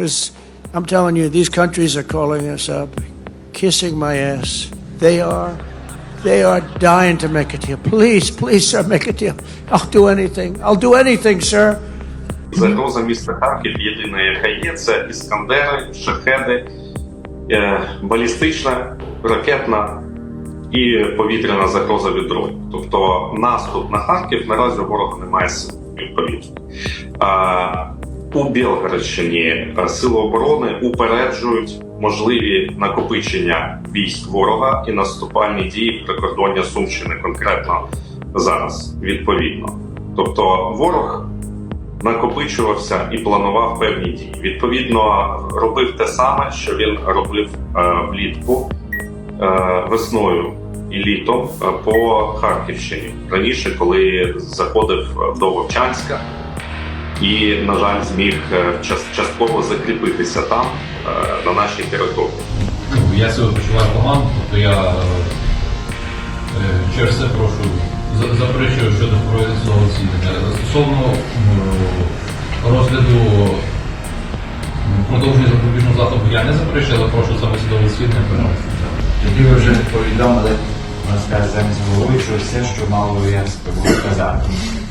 Because I'm telling you, these countries are calling us up, kissing my ass. They are. They are dying to make it here. Please, please, sir, make it here. I'll do anything. I'll do anything, sir. Загроза міста Харків єдина, яка є, це іскандери, шахеди, е, балістична, ракетна і повітряна загроза від дронів. Тобто наступ на Харків наразі у ворога немає сил відповідно. У Білгородщині сили оборони упереджують можливі накопичення військ ворога і наступальні дії прикордоння Сумщини конкретно зараз відповідно. Тобто ворог накопичувався і планував певні дії. Відповідно, робив те саме, що він робив е, влітку е, весною і літом е, по Харківщині раніше, коли заходив до Вовчанська і, на жаль, зміг е, частково закріпитися там е, на нашій території. Я себе почуваю погано, тобто я е, через це прошу за- заперечую щодо проведення засідання. Стосовно розгляду продовження запобіжного заходу я не заперечую, але прошу саме судове засідання перенести. Тоді ви вже повідомили, можна сказати, замість головуючого все, що мало я сказати.